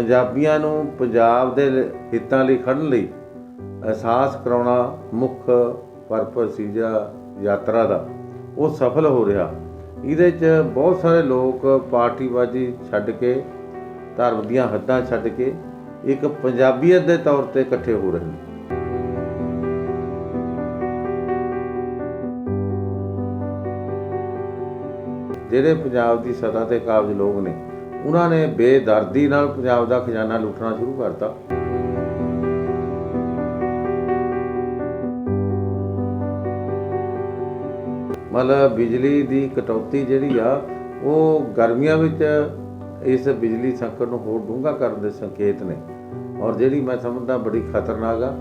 ਪੰਜਾਬੀਆਂ ਨੂੰ ਪੰਜਾਬ ਦੇ ਹਿੱਤਾਂ ਲਈ ਖੜਨ ਲਈ ਅਹਿਸਾਸ ਕਰਾਉਣਾ ਮੁੱਖ ਪਰਪਸ ਸੀ ਜਾਂ ਯਾਤਰਾ ਦਾ। ਉਹ ਸਫਲ ਹੋ ਰਿਹਾ। ਇਹਦੇ 'ਚ ਬਹੁਤ ਸਾਰੇ ਲੋਕ ਪਾਰਟੀਬਾਜ਼ੀ ਛੱਡ ਕੇ, ਧਰਮ ਦੀਆਂ ਹੱਦਾਂ ਛੱਡ ਕੇ ਇੱਕ ਪੰਜਾਬੀਅਤ ਦੇ ਤੌਰ ਤੇ ਇਕੱਠੇ ਹੋ ਰਹੇ ਨੇ। ਜਿਹੜੇ ਪੰਜਾਬ ਦੀ ਸਤਾ ਤੇ ਕਾਬਜ ਲੋਕ ਨੇ ਉਹਨਾਂ ਨੇ ਬੇਦਰਦੀ ਨਾਲ ਪੰਜਾਬ ਦਾ ਖਜ਼ਾਨਾ ਲੁੱਟਣਾ ਸ਼ੁਰੂ ਕਰਤਾ। ਮਤਲਬ ਬਿਜਲੀ ਦੀ ਕਟੌਤੀ ਜਿਹੜੀ ਆ, ਉਹ ਗਰਮੀਆਂ ਵਿੱਚ ਇਸ ਬਿਜਲੀ ਸੰਕਟ ਨੂੰ ਹੋਰ ਡੂੰਘਾ ਕਰਨ ਦੇ ਸੰਕੇਤ ਨੇ। ਔਰ ਜਿਹੜੀ ਮੈਂ ਸਮਝਦਾ ਬੜੀ ਖਤਰਨਾਕ ਆ,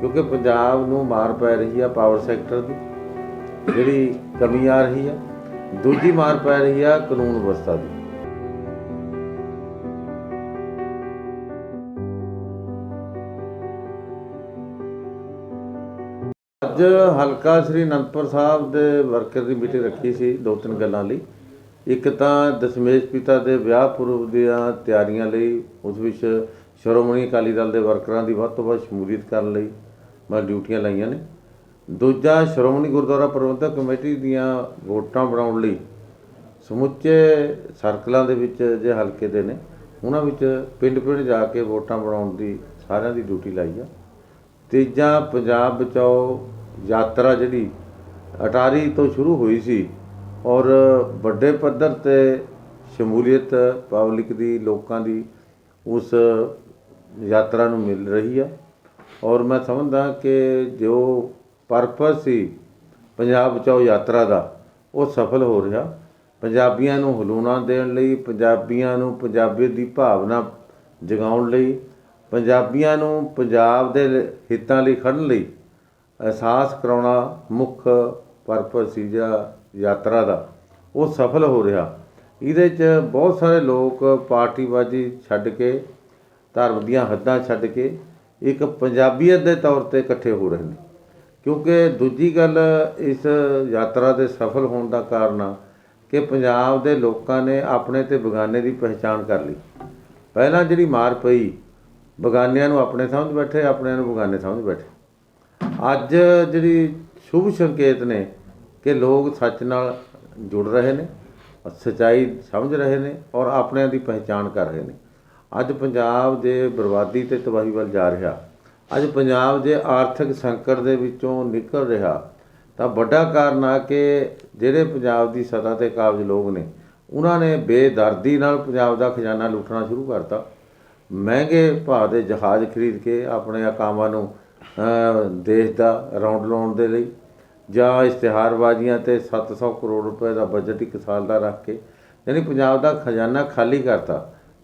ਕਿਉਂਕਿ ਪੰਜਾਬ ਨੂੰ ਮਾਰ ਪੈ ਰਹੀ ਆ ਪਾਵਰ ਸੈਕਟਰ ਦੀ, ਜਿਹੜੀ ਕਮੀ ਆ ਰਹੀ ਆ। ਦੂਜੀ ਮਾਰ ਪੈ ਰਹੀ ਆ ਕਾਨੂੰਨ ਵਿਵਸਥਾ ਦੀ। ਅੱਜ ਹਲਕਾ ਸ੍ਰੀ ਅਨੰਦਪੁਰ ਸਾਹਿਬ ਦੇ ਵਰਕਰ ਦੀ ਮੀਟਿੰਗ ਰੱਖੀ ਸੀ, ਦੋ ਤਿੰਨ ਗੱਲਾਂ ਲਈ। ਇੱਕ ਤਾਂ ਦਸ਼ਮੇਸ਼ ਪਿਤਾ ਦੇ ਵਿਆਹ ਪੁਰਬ ਦੀਆਂ ਤਿਆਰੀਆਂ ਲਈ, ਉਸ ਵਿੱਚ ਸ਼੍ਰੋਮਣੀ ਅਕਾਲੀ ਦਲ ਦੇ ਵਰਕਰਾਂ ਦੀ ਵੱਧ ਤੋਂ ਵੱਧ ਸ਼ਮੂਲੀਅਤ ਕਰਨ ਲਈ ਮੈਂ ਡਿਊਟੀਆਂ ਲਾਈਆਂ ਨੇ। ਦੂਜਾ, ਸ਼੍ਰੋਮਣੀ ਗੁਰਦੁਆਰਾ ਪ੍ਰਬੰਧਕ ਕਮੇਟੀ ਦੀਆਂ ਵੋਟਾਂ ਬਣਾਉਣ ਲਈ ਸਮੁੱਚੇ ਸਰਕਲਾਂ ਦੇ ਵਿੱਚ ਜੇ ਹਲਕੇ ਦੇ ਨੇ, ਉਹਨਾਂ ਵਿੱਚ ਪਿੰਡ-ਪਿੰਡ ਜਾ ਕੇ ਵੋਟਾਂ ਬਣਾਉਣ ਦੀ ਸਾਰਿਆਂ ਦੀ ਡਿਊਟੀ ਲਾਈ ਆ। ਤੀਜਾ, ਪੰਜਾਬ ਬਚਾਓ ਯਾਤਰਾ ਜਿਹੜੀ ਅਟਾਰੀ ਤੋਂ ਸ਼ੁਰੂ ਹੋਈ ਸੀ ਔਰ ਵੱਡੇ ਪੱਧਰ ਤੇ ਸ਼ਮੂਲੀਅਤ ਪਬਲਿਕ ਦੀ, ਲੋਕਾਂ ਦੀ ਉਸ ਯਾਤਰਾ ਨੂੰ ਮਿਲ ਰਹੀ ਆ। ਔਰ ਮੈਂ ਸਮਝਦਾ ਕਿ ਜੋ ਪਰਪਸ ਸੀ ਪੰਜਾਬ ਬਚਾਓ ਯਾਤਰਾ ਦਾ, ਉਹ ਸਫਲ ਹੋ ਰਿਹਾ। ਪੰਜਾਬੀਆਂ ਨੂੰ ਹਲੂਣਾ ਦੇਣ ਲਈ, ਪੰਜਾਬੀਆਂ ਨੂੰ ਪੰਜਾਬੀਅਤ ਦੀ ਭਾਵਨਾ ਜਗਾਉਣ ਲਈ, ਪੰਜਾਬੀਆਂ ਨੂੰ ਪੰਜਾਬ ਦੇ ਹਿੱਤਾਂ ਲਈ ਖੜਨ ਲਈ ਅਹਿਸਾਸ ਕਰਾਉਣਾ ਮੁੱਖ ਪਰਪਸ ਸੀ ਜਾਂ ਯਾਤਰਾ ਦਾ। ਉਹ ਸਫਲ ਹੋ ਰਿਹਾ। ਇਹਦੇ 'ਚ ਬਹੁਤ ਸਾਰੇ ਲੋਕ ਪਾਰਟੀਬਾਜ਼ੀ ਛੱਡ ਕੇ, ਧਰਮ ਦੀਆਂ ਹੱਦਾਂ ਛੱਡ ਕੇ ਇੱਕ ਪੰਜਾਬੀਅਤ ਦੇ ਤੌਰ ਤੇ ਇਕੱਠੇ ਹੋ ਰਹੇ ਨੇ। ਕਿਉਂਕਿ ਦੂਜੀ ਗੱਲ ਇਸ ਯਾਤਰਾ ਦੇ ਸਫਲ ਹੋਣ ਦਾ ਕਾਰਨ ਆ ਕਿ ਪੰਜਾਬ ਦੇ ਲੋਕਾਂ ਨੇ ਆਪਣੇ ਤੇ ਬਗਾਨੇ ਦੀ ਪਹਿਚਾਣ ਕਰ ਲਈ। ਪਹਿਲਾਂ ਜਿਹੜੀ ਮਾਰ ਪਈ, ਬਗਾਨਿਆਂ ਨੂੰ ਆਪਣੇ ਸਮਝ ਬੈਠੇ, ਆਪਣਿਆਂ ਨੂੰ ਬਗਾਨੇ ਸਮਝ ਬੈਠੇ। ਅੱਜ ਜਿਹੜੀ ਸ਼ੁਭ ਸੰਕੇਤ ਨੇ ਕਿ ਲੋਕ ਸੱਚ ਨਾਲ ਜੁੜ ਰਹੇ ਨੇ, ਸਚਾਈ ਸਮਝ ਰਹੇ ਨੇ ਔਰ ਆਪਣਿਆਂ ਦੀ ਪਹਿਚਾਣ ਕਰ ਰਹੇ ਨੇ। ਅੱਜ ਪੰਜਾਬ ਦੇ ਬਰਬਾਦੀ ਤੇ ਤਬਾਹੀ ਵੱਲ ਜਾ ਰਿਹਾ। ਅੱਜ ਪੰਜਾਬ ਦੇ ਆਰਥਿਕ ਸੰਕਟ ਦੇ ਵਿੱਚੋਂ ਨਿਕਲ ਰਿਹਾ। ਤਾਂ ਵੱਡਾ ਕਾਰਨ ਆ ਕਿ ਜਿਹੜੇ ਪੰਜਾਬ ਦੀ ਸਤਾ ਤੇ ਕਾਬਜ ਲੋਕ ਨੇ, ਉਹਨਾਂ ਨੇ ਬੇਦਰਦੀ ਨਾਲ ਪੰਜਾਬ ਦਾ ਖਜ਼ਾਨਾ ਲੁੱਟਣਾ ਸ਼ੁਰੂ ਕਰਤਾ। ਮਹਿੰਗੇ ਭਾਅ ਦੇ ਜਹਾਜ਼ ਖਰੀਦ ਕੇ ਆਪਣੇ ਅਕਾਮਾਂ ਨੂੰ ਦੇਸ਼ ਦਾ ਰੌਂਡ ਲਾਉਣ ਦੇ ਲਈ ਜਾਂ ਇਸ਼ਤਿਹਾਰਬਾਜ਼ੀਆਂ ਤੇ 700 ਕਰੋੜ ਰੁਪਏ ਦਾ ਬਜਟ ਇੱਕ ਸਾਲ ਦਾ ਰੱਖ ਕੇ, ਯਾਨੀ ਪੰਜਾਬ ਦਾ ਖਜ਼ਾਨਾ ਖਾਲੀ ਕਰਤਾ।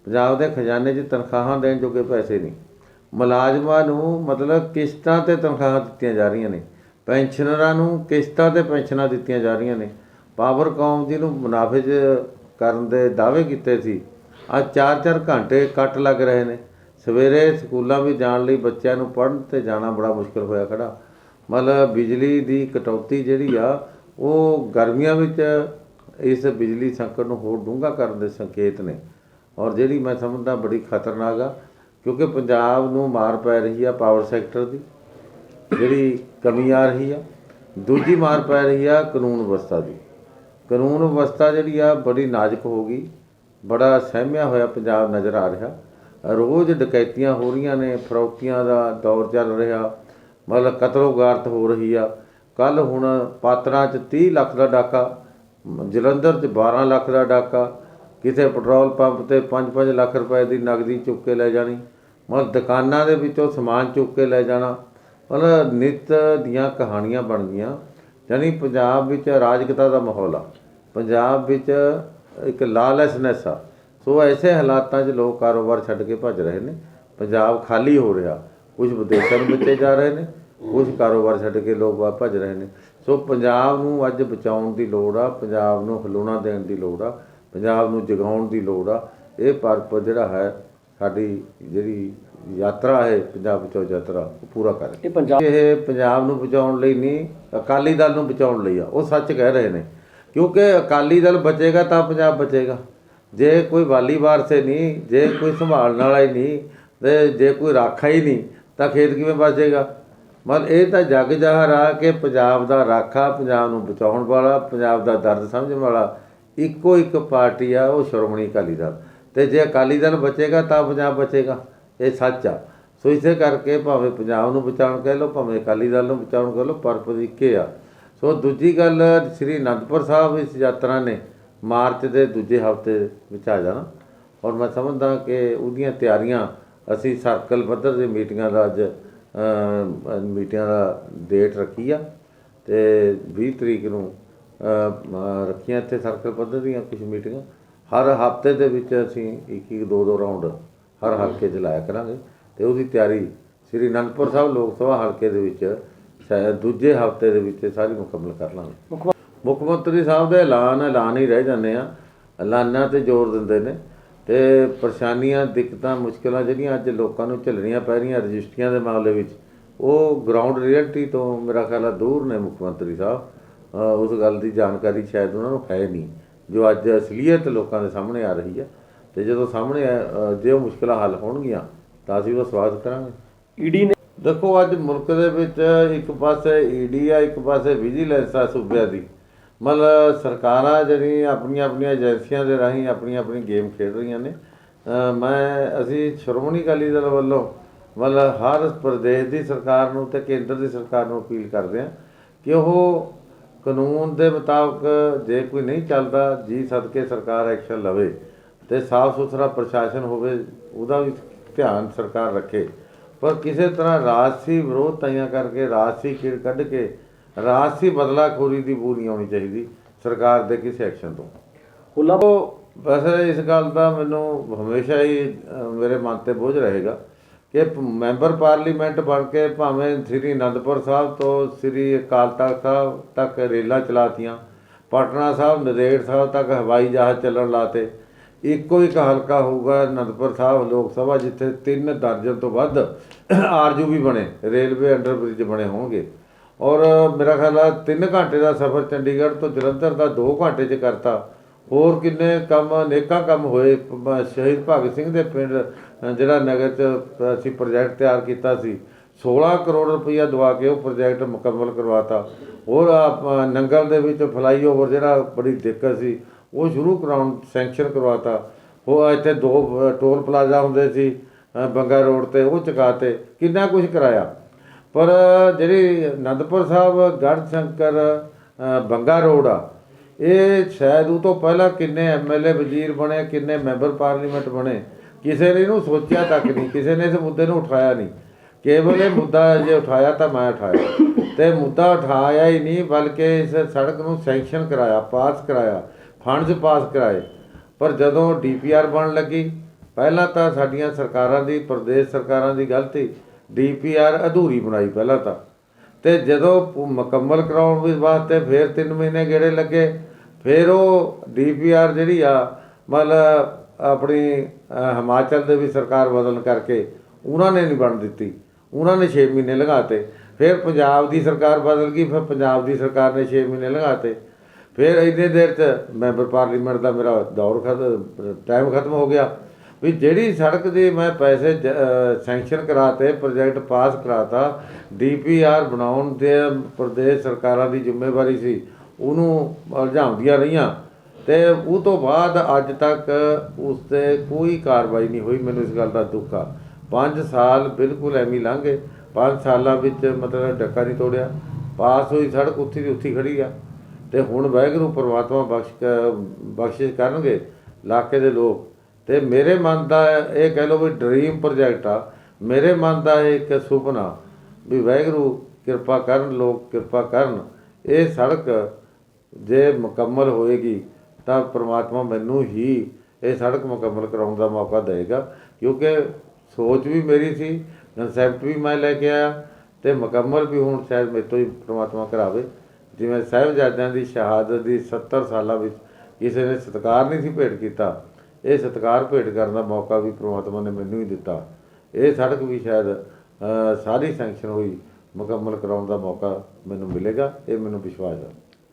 ਪੰਜਾਬ ਦੇ ਖਜ਼ਾਨੇ 'ਚ ਤਨਖਾਹਾਂ ਦੇਣ ਜੋਗੇ ਪੈਸੇ ਨਹੀਂ। ਮੁਲਾਜ਼ਮਾਂ ਨੂੰ ਮਤਲਬ ਕਿਸ਼ਤਾਂ ਤੇ ਤਨਖਾਹਾਂ ਦਿੱਤੀਆਂ ਜਾ ਰਹੀਆਂ ਨੇ। ਪੈਨਸ਼ਨਰਾਂ ਨੂੰ ਕਿਸ਼ਤਾਂ ਤੇ ਪੈਨਸ਼ਨਾਂ ਦਿੱਤੀਆਂ ਜਾ ਰਹੀਆਂ ਨੇ। ਪਾਵਰ ਕੌਮ ਜੀ ਨੂੰ ਮੁਨਾਫੇ 'ਚ ਕਰਨ ਦੇ ਦਾਅਵੇ ਕੀਤੇ ਸੀ। ਅੱਜ 4-4 ਘੰਟੇ ਕੱਟ ਲੱਗ ਰਹੇ ਨੇ। ਸਵੇਰੇ ਸਕੂਲਾਂ ਵਿੱਚ ਜਾਣ ਲਈ ਬੱਚਿਆਂ ਨੂੰ ਪੜ੍ਹਨ ਤੇ ਜਾਣਾ ਬੜਾ ਮੁਸ਼ਕਲ ਹੋਇਆ ਖੜਾ। ਮਤਲਬ ਬਿਜਲੀ ਦੀ ਕਟੌਤੀ ਜਿਹੜੀ ਆ, ਉਹ ਗਰਮੀਆਂ ਵਿੱਚ ਇਸ ਬਿਜਲੀ ਸੰਕਟ ਨੂੰ ਹੋਰ ਡੂੰਘਾ ਕਰਨ ਦੇ ਸੰਕੇਤ ਨੇ। ਔਰ ਜਿਹੜੀ ਮੈਂ ਸਮਝਦਾ ਬੜੀ ਖਤਰਨਾਕ ਆ, ਕਿਉਂਕਿ ਪੰਜਾਬ ਨੂੰ ਮਾਰ ਪੈ ਰਹੀ ਆ ਪਾਵਰ ਸੈਕਟਰ ਦੀ, ਜਿਹੜੀ ਕਮੀ ਆ ਰਹੀ ਆ। ਦੂਜੀ ਮਾਰ ਪੈ ਰਹੀ ਆ ਕਾਨੂੰਨ ਵਿਵਸਥਾ ਦੀ। ਕਾਨੂੰਨ ਵਿਵਸਥਾ ਜਿਹੜੀ ਆ ਬੜੀ ਨਾਜ਼ੁਕ ਹੋ ਗਈ, ਬੜਾ ਸਹਿਮਿਆ ਹੋਇਆ ਪੰਜਾਬ ਨਜ਼ਰ ਆ ਰਿਹਾ। ਰੋਜ਼ ਡਕੈਤੀਆਂ ਹੋ ਰਹੀਆਂ ਨੇ ਫਰੌਤੀਆਂ ਦਾ ਦੌਰ ਚੱਲ ਰਿਹਾ, ਮਤਲਬ ਕਤਲੋ ਗਾਰਤ ਹੋ ਰਹੀ ਆ। ਕੱਲ ਹੁਣ ਪਾਤਰਾਂ 'ਚ 30 ਲੱਖ ਦਾ ਡਾਕਾ, ਜਲੰਧਰ 'ਚ 12 ਲੱਖ ਦਾ ਡਾਕਾ, ਕਿਤੇ ਪੈਟਰੋਲ ਪੰਪ ਤੇ 5-5 ਲੱਖ ਰੁਪਏ ਦੀ ਨਗਦੀ ਚੁੱਕ ਕੇ ਲੈ ਜਾਣੀ, ਮਤਲਬ ਦੁਕਾਨਾਂ ਦੇ ਵਿੱਚੋਂ ਸਮਾਨ ਚੁੱਕ ਕੇ ਲੈ ਜਾਣਾ, ਮਤਲਬ ਨਿਤ ਦੀਆਂ ਕਹਾਣੀਆਂ ਬਣ ਗਈਆਂ ਯਾਨੀ ਪੰਜਾਬ ਵਿੱਚ ਰਾਜਕਤਾ ਦਾ ਮਾਹੌਲ ਆ। ਪੰਜਾਬ ਵਿੱਚ ਇੱਕ ਲਾਲੈਸਨੈਸ ਆ। ਸੋ ਐਸੇ ਹਾਲਾਤਾਂ 'ਚ ਲੋਕ ਕਾਰੋਬਾਰ ਛੱਡ ਕੇ ਭੱਜ ਰਹੇ ਨੇ। ਪੰਜਾਬ ਖਾਲੀ ਹੋ ਰਿਹਾ। ਕੁਝ ਵਿਦੇਸ਼ਾਂ ਨੂੰ ਬੱਚੇ ਜਾ ਰਹੇ ਨੇ ਕੁਝ ਕਾਰੋਬਾਰ ਛੱਡ ਕੇ ਲੋਕ ਬਾਹਰ ਭੱਜ ਰਹੇ ਨੇ। ਸੋ ਪੰਜਾਬ ਨੂੰ ਅੱਜ ਬਚਾਉਣ ਦੀ ਲੋੜ ਆ ਪੰਜਾਬ ਨੂੰ ਹਲੂਣਾ ਦੇਣ ਦੀ ਲੋੜ ਆ ਪੰਜਾਬ ਨੂੰ ਜਗਾਉਣ ਦੀ ਲੋੜ ਆ। ਇਹ ਪਰਪਸ ਜਿਹੜਾ ਹੈ ਸਾਡੀ ਜਿਹੜੀ ਯਾਤਰਾ ਹੈ ਪੰਜਾਬ ਬਚਾਓ ਯਾਤਰਾ ਉਹ ਪੂਰਾ ਕਰੇ ਇਹ ਪੰਜਾਬ ਇਹ ਪੰਜਾਬ ਨੂੰ ਬਚਾਉਣ ਲਈ ਨਹੀਂ ਅਕਾਲੀ ਦਲ ਨੂੰ ਬਚਾਉਣ ਲਈ ਆ। ਉਹ ਸੱਚ ਕਹਿ ਰਹੇ ਨੇ। ਕਿਉਂਕਿ ਅਕਾਲੀ ਦਲ ਬਚੇਗਾ ਤਾਂ ਪੰਜਾਬ ਬਚੇਗਾ। ਜੇ ਕੋਈ ਵਾਲੀ ਵਾਰਸੇ ਨਹੀਂ, ਜੇ ਕੋਈ ਸੰਭਾਲਣ ਵਾਲਾ ਹੀ ਨਹੀਂ, ਤੇ ਜੇ ਕੋਈ ਰਾਖਾ ਹੀ ਨਹੀਂ, ਤਾਂ ਖੇਤ ਕਿਵੇਂ ਬਚੇਗਾ ਮਤਲਬ ਇਹ ਤਾਂ ਜੱਗ ਜ਼ਾਹਰ ਆ ਕਿ ਪੰਜਾਬ ਦਾ ਰਾਖਾ, ਪੰਜਾਬ ਨੂੰ ਬਚਾਉਣ ਵਾਲਾ, ਪੰਜਾਬ ਦਾ ਦਰਦ ਸਮਝਣ ਵਾਲਾ ਇੱਕੋ ਇੱਕ ਪਾਰਟੀ ਆ, ਉਹ ਸ਼੍ਰੋਮਣੀ ਅਕਾਲੀ ਦਲ। ਤੇ ਜੇ ਅਕਾਲੀ ਦਲ ਬਚੇਗਾ ਤਾਂ ਪੰਜਾਬ ਬਚੇਗਾ, ਇਹ ਸੱਚ ਆ। ਸੋ ਇਸੇ ਕਰਕੇ ਭਾਵੇਂ ਪੰਜਾਬ ਨੂੰ ਬਚਾਉਣ ਕਹਿ ਲਓ, ਭਾਵੇਂ ਅਕਾਲੀ ਦਲ ਨੂੰ ਬਚਾਉਣ ਕਹਿ ਲਓ ਪਰਪਸ ਇੱਕੇ ਆ। ਸੋ ਦੂਜੀ ਗੱਲ, ਸ੍ਰੀ ਅਨੰਦਪੁਰ ਸਾਹਿਬ ਇਸ ਯਾਤਰਾ ਨੇ ਮਾਰਚ ਦੇ ਦੂਜੇ ਹਫ਼ਤੇ ਵਿੱਚ ਆ ਜਾਣਾ। ਔਰ ਮੈਂ ਸਮਝਦਾ ਕਿ ਉਹਦੀਆਂ ਤਿਆਰੀਆਂ, ਅਸੀਂ ਸਰਕਲ ਪੱਧਰ ਦੀ ਮੀਟਿੰਗਾਂ ਦਾ ਅੱਜ ਮੀਟਿੰਗਾਂ ਦਾ ਡੇਟ ਰੱਖੀ ਆ ਤੇ 20 ਤਰੀਕ ਨੂੰ ਰੱਖੀਆਂ ਇੱਥੇ ਸਰਕਲ ਪੱਧਰ ਦੀਆਂ ਕੁਝ ਮੀਟਿੰਗਾਂ। ਹਰ ਹਫ਼ਤੇ ਦੇ ਵਿੱਚ ਅਸੀਂ ਇੱਕ ਇੱਕ ਦੋ ਦੋ ਰਾਉਂਡ ਹਰ ਹਲਕੇ 'ਚ ਲਾਇਆ ਕਰਾਂਗੇ। ਤੇ ਉਹਦੀ ਤਿਆਰੀ ਸ੍ਰੀ ਅਨੰਦਪੁਰ ਸਾਹਿਬ ਲੋਕ ਸਭਾ ਹਲਕੇ ਦੇ ਵਿੱਚ, ਸ਼ਾਇਦ ਦੂਜੇ ਹਫ਼ਤੇ ਦੇ ਵਿੱਚ ਸਾਰੀ ਮੁਕੰਮਲ ਕਰ ਲਾਂਗੇ। ਮੁੱਖ ਮੰਤਰੀ ਸਾਹਿਬ ਦੇ ਐਲਾਨ ਐਲਾਨ ਹੀ ਰਹਿ ਜਾਂਦੇ ਆ। ਐਲਾਨਾਂ ਤੇ ਜ਼ੋਰ ਦਿੰਦੇ ਨੇ ਤੇ ਪਰੇਸ਼ਾਨੀਆਂ ਦਿੱਕਤਾਂ ਮੁਸ਼ਕਲਾਂ ਜਿਹੜੀਆਂ ਅੱਜ ਲੋਕਾਂ ਨੂੰ ਝੱਲਣੀਆਂ ਪੈ ਰਹੀਆਂ ਰਜਿਸਟਰੀਆਂ ਦੇ ਮਾਮਲੇ ਵਿੱਚ ਉਹ ਗਰਾਊਂਡ ਰਿਐਲਿਟੀ ਤੋਂ ਮੇਰਾ ਖਿਆਲ ਆ ਦੂਰ ਨੇ ਮੁੱਖ ਮੰਤਰੀ ਸਾਹਿਬ ਉਸ ਗੱਲ ਦੀ ਜਾਣਕਾਰੀ ਸ਼ਾਇਦ ਉਹਨਾਂ ਨੂੰ ਹੈ ਨਹੀਂ ਜੋ ਅੱਜ ਅਸਲੀਅਤ ਲੋਕਾਂ ਦੇ ਸਾਹਮਣੇ ਆ ਰਹੀ ਹੈ ਤੇ ਜਦੋਂ ਸਾਹਮਣੇ ਜੇ ਉਹ ਮੁਸ਼ਕਲਾਂ ਹੱਲ ਹੋਣਗੀਆਂ ਤਾਂ ਅਸੀਂ ਉਹ ਸਵਾਗਤ ਕਰਾਂਗੇ ਈਡੀ ਨੇ ਦੇਖੋ ਅੱਜ ਮੁਲਕ ਦੇ ਵਿੱਚ ਇੱਕ ਪਾਸੇ ਈਡੀ ਆ ਇੱਕ ਪਾਸੇ ਵਿਜੀਲੈਂਸ ਆ ਸੂਬਿਆਂ ਦੀ। ਮਤਲਬ ਸਰਕਾਰਾਂ ਜਿਹੜੀਆਂ ਆਪਣੀਆਂ ਆਪਣੀਆਂ ਏਜੰਸੀਆਂ ਦੇ ਰਾਹੀਂ ਆਪਣੀ ਆਪਣੀ ਗੇਮ ਖੇਡ ਰਹੀਆਂ ਨੇ ਮੈਂ ਅਸੀਂ ਸ਼੍ਰੋਮਣੀ ਅਕਾਲੀ ਦਲ ਵੱਲੋਂ ਮਤਲਬ ਹਰ ਪ੍ਰਦੇਸ਼ ਦੀ ਸਰਕਾਰ ਨੂੰ ਤੇ ਕੇਂਦਰ ਦੀ ਸਰਕਾਰ ਨੂੰ ਅਪੀਲ ਕਰਦੇ ਹਾਂ ਕਿ ਉਹ ਕਾਨੂੰਨ ਦੇ ਮੁਤਾਬਕ ਜੇ ਕੋਈ ਨਹੀਂ ਚੱਲਦਾ, ਜੀ ਸਦਕੇ ਸਰਕਾਰ ਐਕਸ਼ਨ ਲਵੇ ਤੇ ਸਾਫ਼ ਸੁਥਰਾ ਪ੍ਰਸ਼ਾਸਨ ਹੋਵੇ, ਉਹਦਾ ਵੀ ਧਿਆਨ ਸਰਕਾਰ ਰੱਖੇ। ਪਰ ਕਿਸੇ ਤਰ੍ਹਾਂ ਰਾਜਸੀ ਵਿਰੋਧ ਤਾਈਆਂ ਕਰਕੇ ਰਾਜਸੀ ਕੀੜ ਕੱਢ ਕੇ ਰਾਜਸੀ ਬਦਲਾਖੋਰੀ ਦੀ ਬੂ ਨਹੀਂ ਆਉਣੀ ਚਾਹੀਦੀ, ਸਰਕਾਰ ਦੇ ਕਿਸੇ ਐਕਸ਼ਨ ਤੋਂ। ਹੁਲਾ ਉਹ ਵੈਸੇ ਇਸ ਗੱਲ ਦਾ ਮੈਨੂੰ ਹਮੇਸ਼ਾ ਹੀ ਮੇਰੇ ਮਨ ਤੇ ਬੋਝ ਰਹੇਗਾ ਕਿ ਮੈਂਬਰ ਪਾਰਲੀਮੈਂਟ ਬਣ ਕੇ ਭਾਵੇਂ ਸ੍ਰੀ ਅਨੰਦਪੁਰ ਸਾਹਿਬ ਤੋਂ ਸ੍ਰੀ ਅਕਾਲ ਤਖਤ ਸਾਹਿਬ ਤੱਕ ਰੇਲਾਂ ਚਲਾਤੀਆਂ, ਪਟਨਾ ਸਾਹਿਬ ਨਦੇੜ ਸਾਹਿਬ ਤੱਕ ਹਵਾਈ ਜਹਾਜ਼ ਚੱਲਣ ਲਾਤੇ, ਇੱਕੋ ਇੱਕ ਹਲਕਾ ਹੋਊਗਾ ਅਨੰਦਪੁਰ ਸਾਹਿਬ ਲੋਕ ਸਭਾ ਜਿੱਥੇ ਤਿੰਨ ਦਰਜਨ ਤੋਂ ਵੱਧ ਆਰਜੂ ਵੀ ਬਣੇ, ਰੇਲਵੇ ਅੰਡਰ ਬ੍ਰਿਜ ਬਣੇ ਹੋਣਗੇ। ਔਰ ਮੇਰਾ ਖਿਆਲ ਆ 3 ਘੰਟੇ ਦਾ ਸਫ਼ਰ ਚੰਡੀਗੜ੍ਹ ਤੋਂ ਜਲੰਧਰ ਦਾ 2 ਘੰਟੇ 'ਚ ਕਰਤਾ। ਹੋਰ ਕਿੰਨੇ ਕੰਮ ਅਨੇਕਾਂ ਕੰਮ ਹੋਏ। ਸ਼ਹੀਦ ਭਗਤ ਸਿੰਘ ਦੇ ਪਿੰਡ ਜਿਹੜਾ ਨਗਰ 'ਚ ਅਸੀਂ ਪ੍ਰੋਜੈਕਟ ਤਿਆਰ ਕੀਤਾ ਸੀ। 16 ਕਰੋੜ ਰੁਪਈਆ ਦਵਾ ਕੇ ਉਹ ਪ੍ਰੋਜੈਕਟ ਮੁਕੰਮਲ ਕਰਵਾਤਾ। ਹੋਰ ਆ, ਨੰਗਲ ਦੇ ਵਿੱਚ ਫਲਾਈਓਵਰ ਜਿਹੜਾ ਬੜੀ ਦਿੱਕਤ ਸੀ ਉਹ ਸ਼ੁਰੂ ਕਰਾਉਣ ਸੈਂਕਸ਼ਨ ਕਰਵਾਤਾ। ਉਹ ਇੱਥੇ ਦੋ ਟੋਲ ਪਲਾਜ਼ਾ ਹੁੰਦੇ ਸੀ ਬੰਗਾ ਰੋਡ ਤੇ ਉਹ ਚੁਕਾਤੇ ਕਿੰਨਾ ਕੁਝ ਕਰਾਇਆ? ਪਰ ਜਿਹੜੀ ਅਨੰਦਪੁਰ ਸਾਹਿਬ ਗੜ ਸ਼ੰਕਰ ਬੰਗਾ ਰੋਡ ਆ, ਇਹ ਸ਼ਾਇਦ ਉਹ ਤੋਂ ਪਹਿਲਾਂ ਕਿੰਨੇ ਐਮਐਲਏ ਵਜ਼ੀਰ ਬਣੇ, ਕਿੰਨੇ ਮੈਂਬਰ ਪਾਰਲੀਮੈਂਟ ਬਣੇ, ਕਿਸੇ ਨੇ ਇਹਨੂੰ ਸੋਚਿਆ ਤੱਕ ਨਹੀਂ, ਕਿਸੇ ਨੇ ਇਸ ਮੁੱਦੇ ਨੂੰ ਉਠਾਇਆ ਨਹੀਂ। ਕੇਵਲ ਇਹ ਮੁੱਦਾ ਜੇ ਉਠਾਇਆ ਤਾਂ ਮੈਂ ਉਠਾਇਆ। ਤੇ ਮੁੱਦਾ ਉਠਾਇਆ ਹੀ ਨਹੀਂ, ਬਲਕਿ ਇਸ ਸੜਕ ਨੂੰ ਸੈਂਕਸ਼ਨ ਕਰਾਇਆ, ਪਾਸ ਕਰਾਇਆ, ਫੰਡਸ ਪਾਸ ਕਰਾਏ। ਪਰ ਜਦੋਂ ਡੀਪੀਆਰ ਬਣ ਲੱਗੀ, ਪਹਿਲਾਂ ਤਾਂ ਸਾਡੀਆਂ ਸਰਕਾਰਾਂ ਦੀ, ਪ੍ਰਦੇਸ਼ ਸਰਕਾਰਾਂ ਦੀ ਗਲਤੀ ਡੀਪੀਆਰ ਅਧੂਰੀ ਬਣਾਈ ਪਹਿਲਾਂ ਤਾਂ। ਤੇ ਜਦੋਂ ਮੁਕੰਮਲ ਕਰਾਉਣ ਦੇ ਵਾਸਤੇ ਫਿਰ 3 ਮਹੀਨੇ ਗੇੜੇ ਲੱਗੇ, ਫਿਰ ਉਹ ਡੀਪੀਆਰ ਜਿਹੜੀ ਆ, ਮਤਲਬ ਆਪਣੀ ਹਿਮਾਚਲ ਦੇ ਵੀ ਸਰਕਾਰ ਬਦਲਣ ਕਰਕੇ ਉਹਨਾਂ ਨੇ ਨਹੀਂ ਬਣ ਦਿੱਤੀ। ਉਹਨਾਂ ਨੇ 6 ਮਹੀਨੇ ਲਗਾਤੇ। ਫਿਰ ਪੰਜਾਬ ਦੀ ਸਰਕਾਰ ਬਦਲ ਗਈ, ਫਿਰ ਪੰਜਾਬ ਦੀ ਸਰਕਾਰ ਨੇ 6 ਮਹੀਨੇ ਲਗਾਤੇ। ਫਿਰ ਇੰਨੇ ਦੇਰ ਚ ਮੈਂਬਰ ਪਾਰਲੀਮੈਂਟ ਦਾ ਮੇਰਾ ਦੌਰ ਖਤਮ ਟਾਈਮ ਖਤਮ ਹੋ ਗਿਆ। ਵੀ ਜਿਹੜੀ ਸੜਕ ਦੇ ਮੈਂ ਪੈਸੇ ਜ- ਸੈਂਕਸ਼ਨ ਕਰਾਤੇ, ਪ੍ਰੋਜੈਕਟ ਪਾਸ ਕਰਾਤਾ, ਡੀਪੀਆਰ ਬਣਾਉਣ ਦੇ ਪ੍ਰਦੇਸ਼ ਸਰਕਾਰਾਂ ਦੀ ਜ਼ਿੰਮੇਵਾਰੀ ਸੀ, ਉਹਨੂੰ ਉਲਝਾਉਂਦੀਆਂ ਰਹੀਆਂ। ਤੇ ਉਹ ਤੋਂ ਬਾਅਦ ਅੱਜ ਤੱਕ ਉਸ ਤੇ ਕੋਈ ਕਾਰਵਾਈ ਨਹੀਂ ਹੋਈ, ਮੈਨੂੰ ਇਸ ਗੱਲ ਦਾ ਦੁੱਖ ਆ। 5 ਸਾਲ ਬਿਲਕੁਲ ਐਵੇਂ ਹੀ ਲੰਘੇ। 5 ਸਾਲਾਂ ਵਿੱਚ ਮਤਲਬ ਡੱਕਾ ਨਹੀਂ ਤੋੜਿਆ। ਪਾਸ ਹੋਈ ਸੜਕ ਉੱਥੇ ਦੀ ਉੱਥੇ ਹੀ ਖੜੀ ਆ। ਤੇ ਹੁਣ ਵਾਹਿਗੁਰੂ ਪਰਮਾਤਮਾ ਬਖਸ਼ ਕ- ਬਖਸ਼ਿਸ਼ ਕਰਨਗੇ, ਇਲਾਕੇ ਦੇ ਲੋਕ। ਤੇ ਮੇਰੇ ਮਨ ਦਾ ਇਹ ਕਹਿ ਲਓ ਵੀ ਡ੍ਰੀਮ ਪ੍ਰੋਜੈਕਟ ਆ, ਮੇਰੇ ਮਨ ਦਾ ਇਹ ਇੱਕ ਸੁਪਨਾ ਵੀ ਵਾਹਿਗੁਰੂ ਕਿਰਪਾ ਕਰਨ, ਲੋਕ ਕਿਰਪਾ ਕਰਨ, ਇਹ ਸੜਕ ਜੇ ਮੁਕੰਮਲ ਹੋਏਗੀ ਤਾਂ ਪ੍ਰਮਾਤਮਾ ਮੈਨੂੰ ਹੀ ਇਹ ਸੜਕ ਮੁਕੰਮਲ ਕਰਾਉਣ ਦਾ ਮੌਕਾ ਦੇਵੇਗਾ। ਕਿਉਂਕਿ ਸੋਚ ਵੀ ਮੇਰੀ ਸੀ ਕਨਸੈਪਟ ਵੀ ਮੈਂ ਲੈ ਕੇ ਆਇਆ ਤੇ ਮੁਕੰਮਲ ਵੀ ਹੁਣ ਸ਼ਾਇਦ ਮੇਰੇ ਤੋਂ ਹੀ ਪ੍ਰਮਾਤਮਾ ਕਰਾਵੇ। ਜਿਵੇਂ ਸਾਹਿਬਜ਼ਾਦਿਆਂ ਦੀ ਸ਼ਹਾਦਤ ਦੀ 70 ਸਾਲਾਂ ਵਿੱਚ ਕਿਸੇ ਨੇ ਸਤਿਕਾਰ ਨਹੀਂ ਸੀ ਭੇਟ ਕੀਤਾ। ਇਹ ਸਤਿਕਾਰ ਭੇਟ ਕਰਨ ਦਾ ਮੌਕਾ ਵੀ ਪ੍ਰਮਾਤਮਾ ਨੇ ਮੈਨੂੰ ਹੀ ਦਿੱਤਾ। ਇਹ ਸੜਕ ਵੀ ਸ਼ਾਇਦ ਸਾਰੀ ਸੈਂਕਸ਼ਨ ਹੋਈ ਮੁਕੰਮਲ ਕਰਾਉਣ ਦਾ ਮੌਕਾ ਮੈਨੂੰ ਮਿਲੇਗਾ, ਇਹ ਮੈਨੂੰ ਵਿਸ਼ਵਾਸ ਹੈ